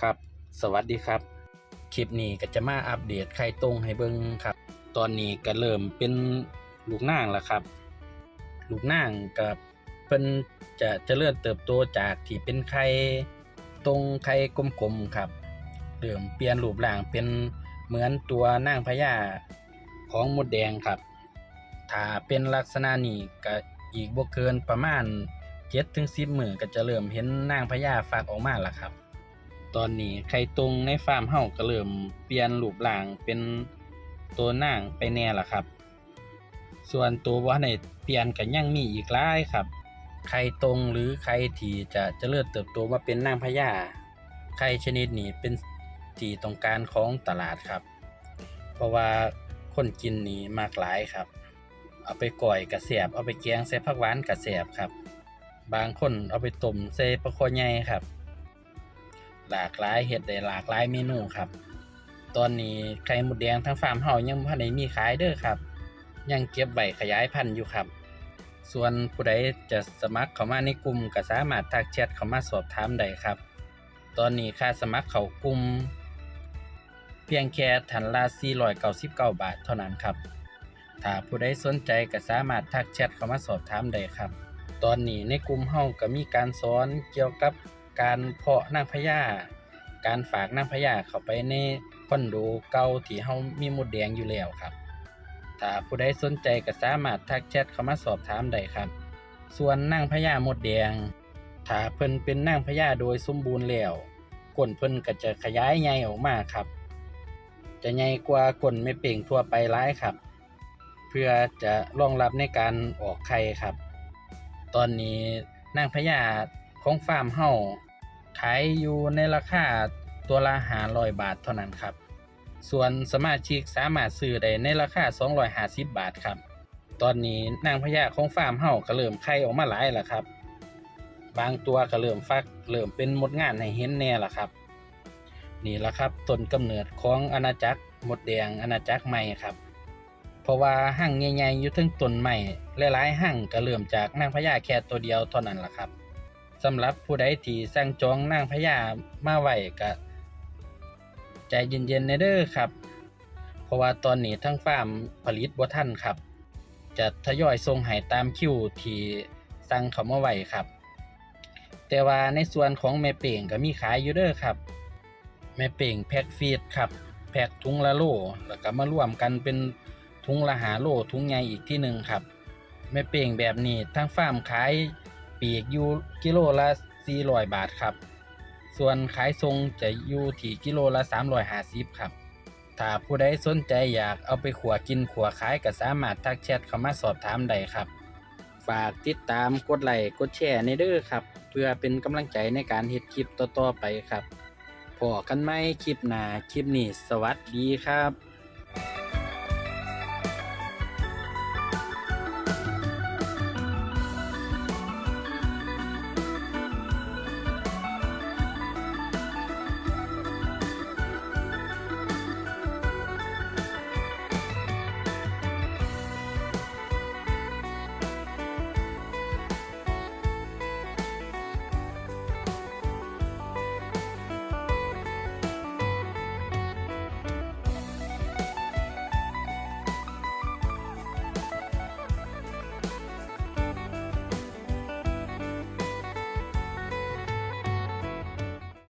ครับ สวัสดีครับ คลิปนี้ก็จะมาอัปเดตไข่ตรงให้เบิ่งครับ ตอนนี้ก็เริ่มเป็นลูกนางแล้วครับ ลูกนางกับเพิ่นจะเจริญเติบโตจากที่เป็นไข่ตรงไข่กลมๆครับเริ่มเปลี่ยนรูปร่างเป็นเหมือนตัวนางพญาของมดแดงครับ ถ้าเป็นลักษณะนี้ก็อีกบ่เกินประมาณ7ถึง10มือก็จะเริ่มเห็นนางพญาฟักออกมาแล้วครับ ตอนนี้ไข่ตรงในฟาร์มเฮาก็เริ่มเปลี่ยนรูปร่างเป็นตัวนางไปแน่ละครับ ส่วนตัวบ่ทันได้เปลี่ยนก็ยังมีอีกหลายครับ ไข่ตรงหรือไข่ที่จะเจริญเติบโตมาเป็นนางพญาไข่ชนิดนี้เป็นที่ต้องการของตลาดครับ เพราะว่าคนกินนี่มากหลายครับ เอาไปก่อยกระแสบเอาไปแกงใส่ผักหวานกระแสบครับ บางคนเอาไปต้มใส่ปลาคอใหญ่ครับ หลากหลายเฮ็ดได้หลากหลายเมนูครับ ตอนนี้ไข่มดแดงทั้งฟาร์มเฮายังบ่ทันได้มีขายเด้อครับ ยังเก็บไว้ขยายพันธุ์อยู่ครับ ส่วนผู้ใดจะสมัครเข้ามาในกลุ่มก็สามารถทักแชทเข้ามาสอบถามได้ครับ ตอนนี้ค่าสมัครเข้ากลุ่มเพียงแค่ทันละ499 บาทเท่านั้นครับ ถ้าผู้ใดสนใจก็สามารถทักแชทเข้ามาสอบถามได้ครับ ตอนนี้ในกลุ่มเฮาก็มีการสอนเกี่ยวกับ การเพาะนางพญาการฝากนางพญาเข้าไปในคอนโดเก่าที่เฮามีมดแดงอยู่แล้วครับ ถ้าผู้ใดสนใจก็สามารถทักแชทเข้ามาสอบถามได้ครับ ส่วนนางพญามดแดง ถ้าเพิ่นเป็นนางพญาโดยสมบูรณ์แล้วก้นเพิ่นก็จะขยายใหญ่ออกมาครับ จะใหญ่กว่าก้นแม่เป่งทั่วไปหลายครับ เพื่อจะรองรับในการออกไข่ครับ ตอนนี้นางพญาของฟาร์มเฮา ขายอยู่ในราคาตัวละ500บาทเท่านั้นครับ ส่วนสมาชิกสามารถซื้อได้ในราคา250 บาทครับ ตอนนี้นางพญาของฟาร์มเฮาก็เริ่มไข่ออกมาหลายแล้วครับ บางตัวก็เริ่มฟักเริ่มเป็นมดงานให้เห็นแน่ละครับ นี่ละครับต้นกำเนิดของอาณาจักรมดแดงอาณาจักรใหม่ครับ เพราะว่าหั่งใหญ่ๆอยู่ทั้งต้นใหม่หลายๆหั่งก็เริ่มจากนางพญาแค่ตัวเดียวเท่านั้นละครับ สำหรับผู้ใดที่สั่งจองนางพญามาไว้ก็ใจเย็นๆในเด้อครับ เพราะว่าตอนนี้ทั้งฟาร์มผลิตบ่ทันครับ จะทยอยส่งให้ตามคิวที่สั่งเขามาไว้ครับ แต่ว่าในส่วนของแม่เป่งก็มีขายอยู่เด้อครับ แม่เป่งแพ็คฟีดครับ แพ็คถุงละโลแล้วก็มารวมกันเป็นถุงละหาโลถุงใหญ่อีกที่หนึ่งครับ แม่เป่งแบบนี้ทั้งฟาร์มขาย ปีกอยู่กิโลละ400บาทครับ ส่วนขายทรงจะอยู่ที่กิโลละ350ครับ ถ้าผู้ใดสนใจอยากเอาไปขัวกินขัวขายก็สามารถทักแชทเข้ามาสอบถามได้ครับ ฝากติดตามกดไลค์กดแชร์ในเด้อครับ เพื่อเป็นกำลังใจในการเฮ็ดคลิปต่อๆไปครับพอกันไหมคลิปหน้าคลิปนี้สวัสดีครับ